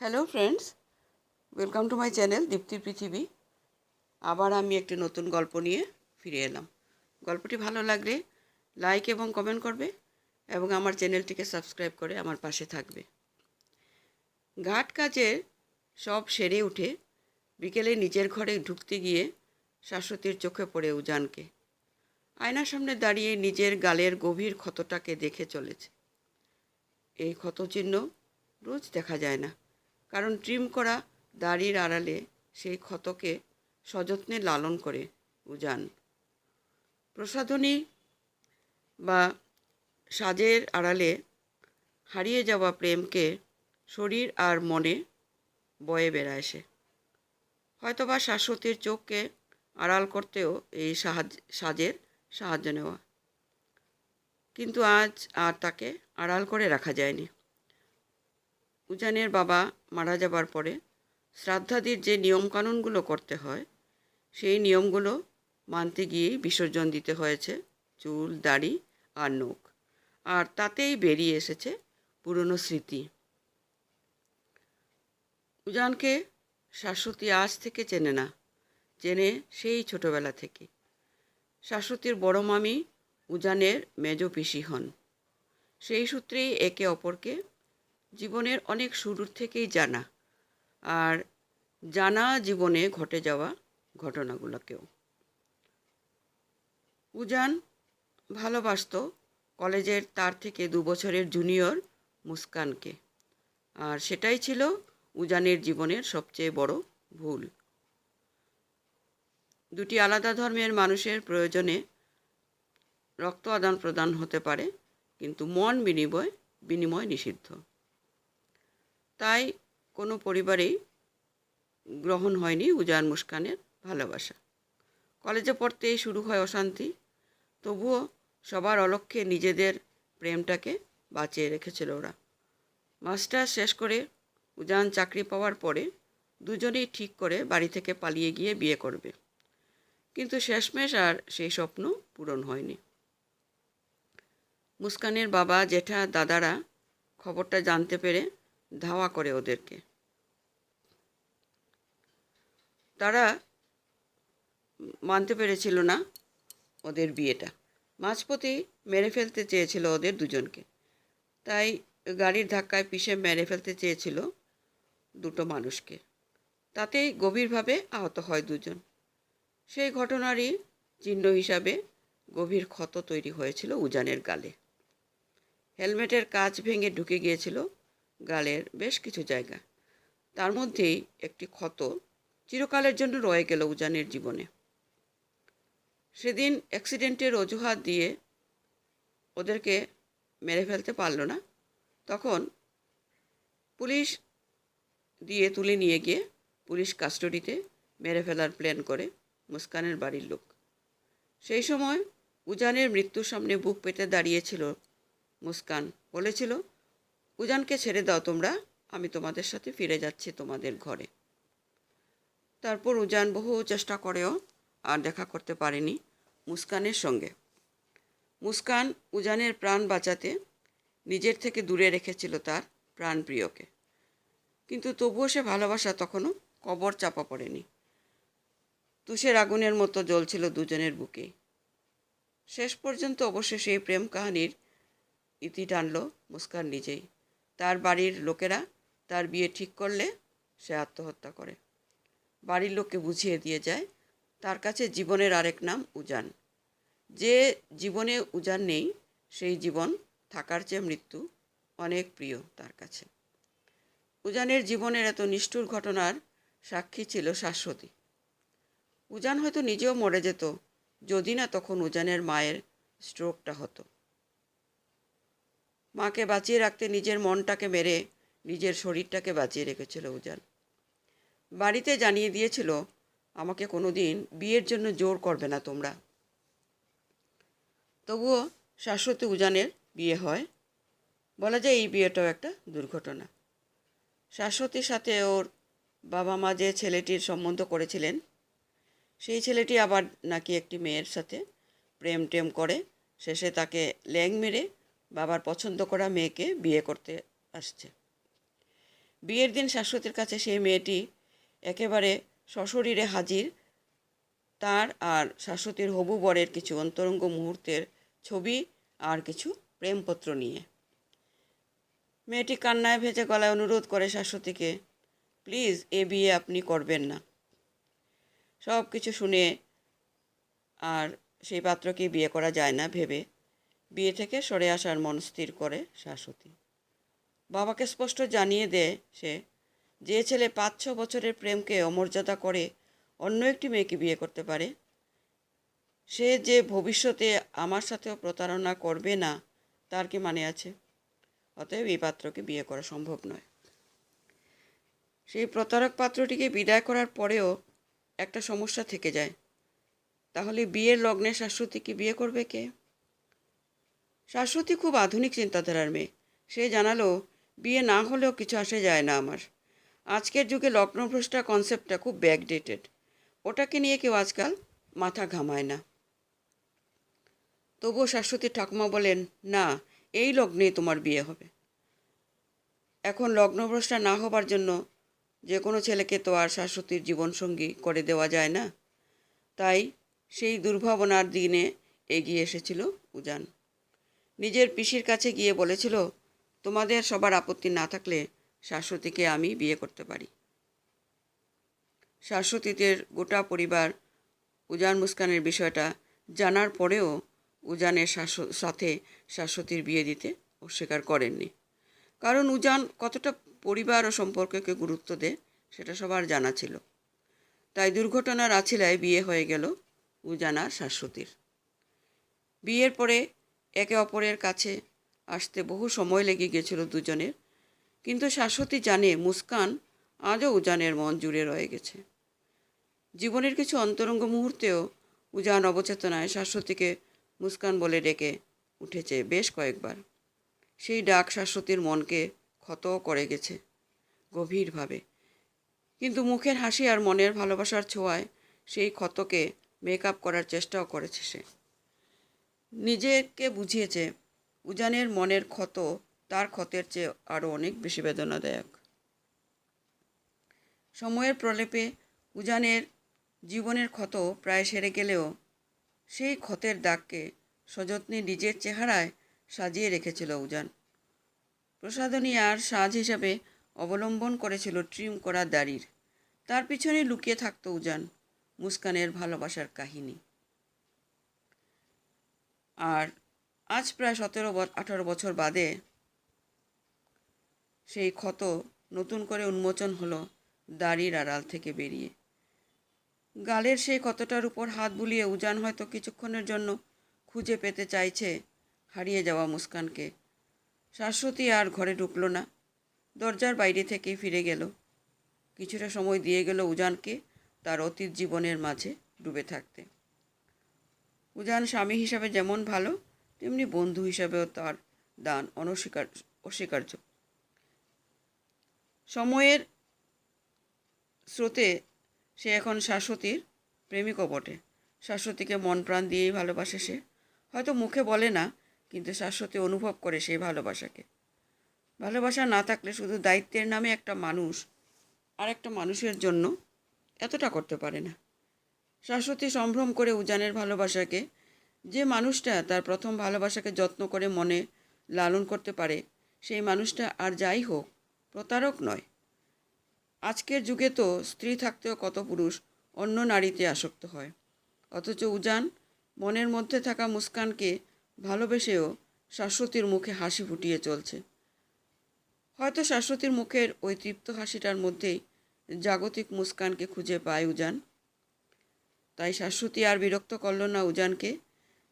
Hello friends welcome to my channel দীপ্তির পৃথিবী আবার আমি একটি নতুন গল্প নিয়ে ফিরে এলাম। গল্পটি ভালো লাগলে লাইক এবং কমেন্ট করবে এবং আমার চ্যানেলটিকে সাবস্ক্রাইব করে আমার পাশে থাকবে। ঘাট কাজে সব সেরে উঠে বিকেলে নিজের ঘরে ঢুকতে গিয়ে শাশ্বতীর চোখে পড়ে উজানকে। আয়নার সামনে দাঁড়িয়ে নিজের গালের গভীর ক্ষতটাকে দেখে চলেছে। এই ক্ষতচিহ্ন রোজ দেখা যায় না। কারণ ট্রিম করা দাড়ির আড়ালে সেই ক্ষতকে সযত্নে লালন করে উজান। প্রসাধনী বা সাজের আড়ালে হারিয়ে যাওয়া প্রেমকে শরীর আর মনে বয়ে বেড়ায় সে। হয়তোবা শাশ্বতীর চোখকে আড়াল করতেও এই সাহায্য, সাজের সাহায্য নেওয়া। কিন্তু আজ আর তাকে আড়াল করে রাখা যায়নি। উজানের বাবা মারা যাবার পরে শ্রাদ্ধাদির যে নিয়মকানুনগুলো করতে হয়, সেই নিয়মগুলো মানতে গিয়েই বিসর্জন দিতে হয়েছে চুল, দাড়ি আর নখ। আর তাতেই বেরিয়ে এসেছে পুরনো স্মৃতি। উজানকে শাশ্বতী আজ থেকে চেনে না, চেনে সেই ছোটবেলা থেকে। শাশ্বতীর বড় মামি উজানের মেজ পিসি হন। সেই সূত্রেই একে অপরকে জীবনের অনেক শুরুর থেকেই জানা। আর জানা জীবনে ঘটে যাওয়া ঘটনাগুলোকেও। উজান ভালোবাসত কলেজের তার থেকে দু বছরের জুনিয়র মুস্কানকে। আর সেটাই ছিল উজানের জীবনের সবচেয়ে বড় ভুল। দুটি আলাদা ধর্মের মানুষের প্রয়োজনে রক্ত আদান প্রদান হতে পারে, কিন্তু মন বিনিময় বিনিময় নিষিদ্ধ। তাই কোনো পরিবারেই গ্রহণ হয়নি উজান মুস্কানের ভালোবাসা। কলেজে পড়তেই শুরু হয় অশান্তি। তবুও সবার অলক্ষ্যে নিজেদের প্রেমটাকে বাঁচিয়ে রেখেছিল ওরা। মাস্টার শেষ করে উজান চাকরি পাওয়ার পরে দুজনেই ঠিক করে বাড়ি থেকে পালিয়ে গিয়ে বিয়ে করবে। কিন্তু শেষমেশ আর সেই স্বপ্ন পূরণ হয়নি। মুস্কানের বাবা, জেঠা, দাদারা খবরটা জানতে পেরে ধাওয়া করে ওদেরকে। তারা মানতে পেরেছিল না ওদের বিয়েটা। মাঝপথেই মেরে ফেলতে চেয়েছিল ওদের দুজনকে। তাই গাড়ির ধাক্কায় পিষে মেরে ফেলতে চেয়েছিল দুটো মানুষকে। তাতেই গভীরভাবে আহত হয় দুজন। সেই ঘটনারই চিহ্ন হিসাবে গভীর ক্ষত তৈরি হয়েছিল উজানের গালে। হেলমেটের কাঁচ ভেঙে ঢুকে গিয়েছিল গালের বেশ কিছু জায়গা। তার মধ্যেই একটি ক্ষত চিরকালের জন্য রয়ে গেল উজানের জীবনে। সেদিন অ্যাক্সিডেন্টের অজুহাত দিয়ে ওদেরকে মেরে ফেলতে পারল না। তখন পুলিশ দিয়ে তুলে নিয়ে গিয়ে পুলিশ কাস্টডিতে মেরে ফেলার প্ল্যান করে মুস্কানের বাড়ির লোক। সেই সময় উজানের মৃত্যুর সামনে বুক পেতে দাঁড়িয়েছিল মুস্কান। বলেছিল উজানকে ছেড়ে দাও তোমরা, আমি তোমাদের সাথে ফিরে যাচ্ছি তোমাদের ঘরে। তারপর উজান বহু চেষ্টা করেও আর দেখা করতে পারেনি মুস্কানের সঙ্গে। মুস্কান উজানের প্রাণ বাঁচাতে নিজের থেকে দূরে রেখেছিল তার প্রাণপ্রিয়কে। কিন্তু তবুও সে ভালোবাসা তখনও কবর চাপা পড়েনি। তুষের আগুনের মতো জ্বলছিল দুজনের বুকে। শেষ পর্যন্ত অবশ্য সেই প্রেম কাহানির ইতি টানল মুস্কান নিজেই। তার বাড়ির লোকেরা তার বিয়ে ঠিক করলে সে আত্মহত্যা করে। বাড়ির লোককে বুঝিয়ে দিয়ে যায়, তার কাছে জীবনের আরেক নাম উজান। যে জীবনে উজান নেই, সেই জীবন থাকার চেয়ে মৃত্যু অনেক প্রিয় তার কাছে। উজানের জীবনের এত নিষ্ঠুর ঘটনার সাক্ষী ছিল শাশ্বতী। উজান হয়তো নিজেও মরে যেত, যদি না তখন উজানের মায়ের স্ট্রোকটা হতো। মাকে বাঁচিয়ে রাখতে নিজের মনটাকে মেরে নিজের শরীরটাকে বাঁচিয়ে রেখেছিল উজান। বাড়িতে জানিয়ে দিয়েছিল, আমাকে কোনো দিন বিয়ের জন্য জোর করবে না তোমরা। তবুও শাশ্বতী উজানের বিয়ে হয়। বলা যায় এই বিয়েটাও একটা দুর্ঘটনা। শাশ্বতীর সাথে ওর বাবা মা যে ছেলেটির সম্বন্ধ করেছিলেন, সেই ছেলেটি আবার নাকি একটি মেয়ের সাথে প্রেম টেম করে। শেষে তাকে ল্যাং মেরে বাবার পছন্দ করা মেয়েকে বিয়ে করতে আসছে। বিয়ের দিন শাশ্বতীর কাছে সেই মেয়েটি একেবারে সশরীরে হাজির। তার আর শাশ্বতীর হবু বরের কিছু অন্তরঙ্গ মুহূর্তের ছবি আর কিছু প্রেমপত্র নিয়ে। মেয়েটি কান্নায় ভেজে গলায় অনুরোধ করে শাশ্বতীকে, প্লিজ এ বিয়ে আপনি করবেন না। সব কিছু শুনে আর সেই পাত্রকে বিয়ে করা যায় না ভেবে বিয়ে থেকে সরে আসার মন স্থির করে শাশ্বতী। বাবাকে স্পষ্ট জানিয়ে দেয় সে, যে ছেলে পাঁচ ছ বছরের প্রেমকে অমর্যাদা করে অন্য একটি মেয়েকে বিয়ে করতে পারে, সে যে ভবিষ্যতে আমার সাথেও প্রতারণা করবে না, তার কি মানে আছে? অতএব এই পাত্রকে বিয়ে করা সম্ভব নয়। সেই প্রতারক পাত্রটিকে বিদায় করার পরেও একটা সমস্যা থেকে যায়। তাহলে বিয়ের লগ্নে শাশ্বতীকে বিয়ে করবে কে? শাশ্বতী খুব আধুনিক চিন্তাধারার মেয়ে। সে জানালো, বিয়ে না হলেও কিছু আসে যায় না আমার। আজকের যুগে লগ্নভ্রষ্টা কনসেপ্টটা খুব ব্যাকডেটেড ওটাকে নিয়ে কেউ আজকাল মাথা ঘামায় না। তবুও শাশ্বতী ঠাকুমা বলেন, না, এই লগ্নেই তোমার বিয়ে হবে। এখন লগ্নভ্রষ্টা না হবার জন্য যে কোনো ছেলেকে তো আর শাশ্বতীর জীবনসঙ্গী করে দেওয়া যায় না। তাই সেই দুর্ভাবনার দিনে এগিয়ে এসেছিল উজান। নিজের পিসির কাছে গিয়ে বলেছিল, তোমাদের সবার আপত্তি না থাকলে শাশ্বতীকে আমি বিয়ে করতে পারি। শাশ্বতীদের গোটা পরিবার উজান মুস্কানের বিষয়টা জানার পরেও উজানের সাথে শাশ্বতীর বিয়ে দিতে অস্বীকার করেননি। কারণ উজান কতটা পরিবার ও সম্পর্ককে গুরুত্ব দেয়, সেটা সবার জানা ছিল। তাই দুর্ঘটনার আছিলায় বিয়ে হয়ে গেল উজান শাশ্বতীর। বিয়ের পরে একে অপরের কাছে আসতে বহু সময় লেগে গিয়েছিল দুজনের। কিন্তু শাশ্বতী জানে মুস্কান আজও উজানের মন জুড়ে রয়ে গেছে। জীবনের কিছু অন্তরঙ্গ মুহূর্তেও উজান অবচেতনায় শাশ্বতীকে মুস্কান বলে ডেকে উঠেছে বেশ কয়েকবার। সেই ডাক শাশ্বতীর মনকে ক্ষত করে গেছে গভীরভাবে। কিন্তু মুখের হাসি আর মনের ভালোবাসার ছোঁয়ায় সেই ক্ষতকে মেকআপ করার চেষ্টাও করেছে সে। নিজেকে বুঝিয়েছে, উজানের মনের ক্ষত, তার ক্ষতের চেয়ে আরও অনেক বেশি বেদনাদায়ক। সময়ের প্রলেপে উজানের জীবনের ক্ষত প্রায় সেরে গেলেও সেই ক্ষতের দাগকে সযত্নে নিজের চেহারায় সাজিয়ে রেখেছিল উজান। প্রসাধনী আর সাজ হিসাবে অবলম্বন করেছিল ট্রিম করা দাড়ির। তার পিছনে লুকিয়ে থাকতো উজান, মুস্কানের ভালোবাসার কাহিনী। আর আজ প্রায় সতেরো আঠারো বছর বাদে সেই ক্ষত নতুন করে উন্মোচন হলো দাড়ির আড়াল থেকে বেরিয়ে। গালের সেই ক্ষতটার উপর হাত বুলিয়ে উজান হয়তো কিছুক্ষণের জন্য খুঁজে পেতে চাইছে হারিয়ে যাওয়া মুস্কানকে। শাশ্বতী আর ঘরে ঢুকলো না। দরজার বাইরে থেকে ফিরে গেল। কিছুটা সময় দিয়ে গেল উজানকে তার অতীত জীবনের মাঝে ডুবে থাকতে। উজান স্বামী হিসাবে যেমন ভালো, তেমনি বন্ধু হিসাবেও তার দান অনস্বীকার অস্বীকার্য। সময়ের স্রোতে সে এখন শাশ্বতীর প্রেমিকও বটে। শাশ্বতীকে মন প্রাণ দিয়েই ভালোবাসে সে। হয়তো মুখে বলে না, কিন্তু শাশ্বতী অনুভব করে সেই ভালোবাসাকে। ভালোবাসা না থাকলে শুধু দায়িত্বের নামে একটা মানুষ আর একটা মানুষের জন্য এতটা করতে পারে না। শাশ্বতী সম্ভ্রম করে উজানের ভালোবাসাকে, যে মানুষটা তার প্রথম ভালোবাসাকে যত্ন করে মনে লালন করতে পারে, সেই মানুষটা আর যাই হোক, প্রতারক নয়। আজকের যুগে তো স্ত্রী থাকতেও কত পুরুষ অন্য নারীতে আসক্ত হয়। অথচ উজান মনের মধ্যে থাকা মুস্কানকে ভালোবেসেও শাশ্বতীর মুখে হাসি ফুটিয়ে চলছে। হয়তো শাশ্বতীর মুখের ওই তৃপ্ত হাসিটার মধ্যেই জাগতিক মুস্কানকে খুঁজে পায় উজান। তাই শাশ্বতী আর বিরক্ত করল না উজানকে।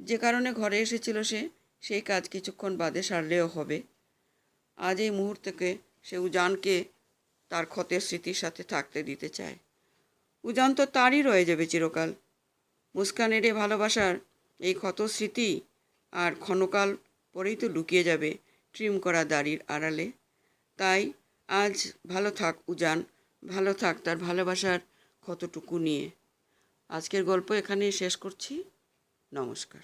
যে কারণে ঘরে এসেছিল সে, সেই কাজ কিছুক্ষণ বাদে সারলেও হবে। আজ এই মুহূর্তকে সে উজানকে তার ক্ষতের স্মৃতির সাথে থাকতে দিতে চায়। উজান তো তারই রয়ে যাবে চিরকাল। মুস্কানের এ ভালোবাসার এই ক্ষত স্মৃতি আর ক্ষণকাল পরেই তো লুকিয়ে যাবে ট্রিম করা দাড়ির আড়ালে। তাই আজ ভালো থাক উজান, ভালো থাক তার ভালোবাসার ক্ষতটুকু নিয়ে। আজকের গল্প এখানেই শেষ করছি। নমস্কার।